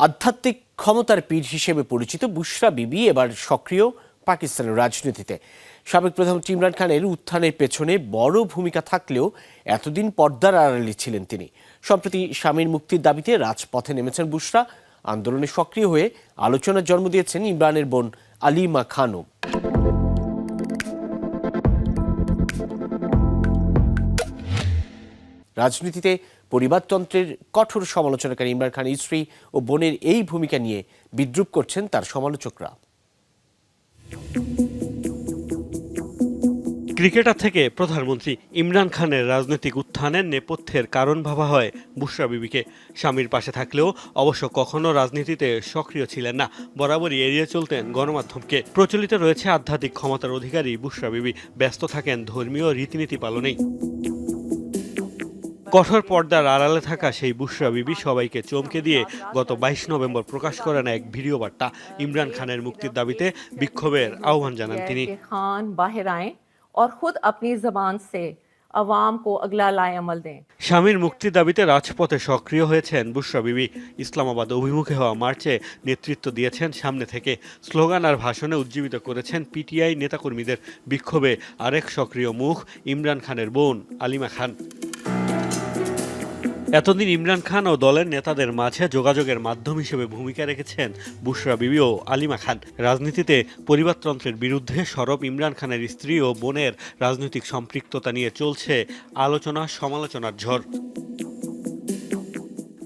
আধ্যাত্মিক ক্ষমতার পীঠ হিসেবে পরিচিত বুশরা বিবি এবার সক্রিয় পাকিস্তানের রাজনীতিতে। সাবেক প্রধানমন্ত্রী ইমরান খানের উত্থানের পেছনে বড় ভূমিকা থাকলেও এতদিন পর্দার আড়ালে ছিলেন তিনি। সম্প্রতি স্বামীর মুক্তির দাবিতে রাজপথে নেমেছেন বুশরা। আন্দোলনে সক্রিয় হয়ে আলোচনার জন্ম দিয়েছেন ইমরানের বোন আলিমা খানও রাজনীতিতে পরিবারতন্ত্রের কঠোর সমালোচনাকারী ইমরান খান স্ত্রী ও বোনের এই ভূমিকা নিয়ে বিদ্রুপ করছেন তার সমালোচকরা। ক্রিকেটার থেকে প্রধানমন্ত্রী ইমরান খানের রাজনৈতিক উত্থানের নেপথ্যের কারণ ভাবা হয় বুশরা বিবিকে। স্বামীর পাশে থাকলেও অবশ্য কখনো রাজনীতিতে সক্রিয় ছিলেন না, বরাবরই এড়িয়ে চলতেন গণমাধ্যমকে। প্রচলিত রয়েছে আধ্যাত্মিক ক্ষমতার অধিকারী বুশরা বিবি, ব্যস্ত থাকেন ধর্মীয় রীতিনীতি পালনেই। কঠোর পর্দার আড়ালে থাকা সেই বুশরা বিবি সবাইকে চমকে দিয়ে গত বাইশ নভেম্বর প্রকাশ করেন এক ভিডিও বার্তা ইমরান খানের মুক্তির দাবিতে বিক্ষোভের আহ্বান জানান তিনি कि खान बाहर आए और खुद अपनी जबान से अवाम को अगला लाए अमल दें স্বামীর মুক্তির দাবিতে রাজপথে সক্রিয় হয়েছেন বুশরা বিবি ইসলামাবাদ অভিমুখে হওয়া মার্চে নেতৃত্ব দিয়েছেন সামনে থেকে স্লোগান আর ভাষণে উজ্জীবিত করেছেন পিটিআই নেতাকর্মীদের বিক্ষোভে আরেক সক্রিয় মুখ ইমরান খানের বোন আলিমা খান এতদিন ইমরান খান ও দলের নেতাদের মাঝে যোগাযোগের মাধ্যম হিসেবে ভূমিকা রেখেছেন বুশরা বিবি ও আলিমা খান। রাজনীতিতে পরিবারতন্ত্রের বিরুদ্ধে সরব ইমরান খানের স্ত্রী ও বোনের রাজনৈতিক সম্পৃক্ততা নিয়ে চলছে আলোচনা সমালোচনার ঝড়।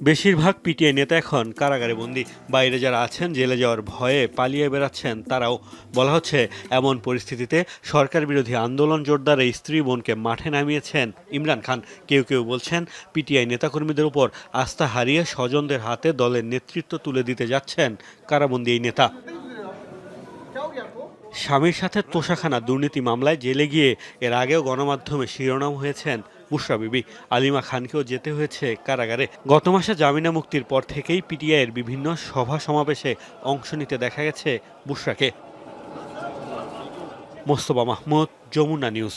বেশিরভাগ পিটিআই নেতা এখন কারাগারে বন্দী। বাইরে যারা আছেন, জেলে যাওয়ার ভয়ে পালিয়ে বেড়াচ্ছেন, তারাও বলা হচ্ছে এমন পরিস্থিতিতে সরকার বিরোধী আন্দোলন জোরদার স্ত্রী বোনকে মাঠে নামিয়েছেন ইমরান খান। কেউ কেউ বলছেন পিটিআই নেতাকর্মীদের উপর আস্থা হারিয়ে স্বজনদের হাতে দলের নেতৃত্ব তুলে দিতে যাচ্ছেন কারাবন্দী এই নেতা। স্বামীর সাথে তোষাখানা দুর্নীতি মামলায় জেলে গিয়ে এর আগেও গণমাধ্যমে শিরোনাম হয়েছেন বুশরা বিবি। আলিমা খানকেও যেতে হয়েছে কারাগারে। গত মাসে জামিনা মুক্তির পর থেকেই পিটিআইয়ের বিভিন্ন সভা সমাবেশে অংশ নিতে দেখা গেছে বুশরাকে। মোস্তফা মাহমুদ, যমুনা নিউজ।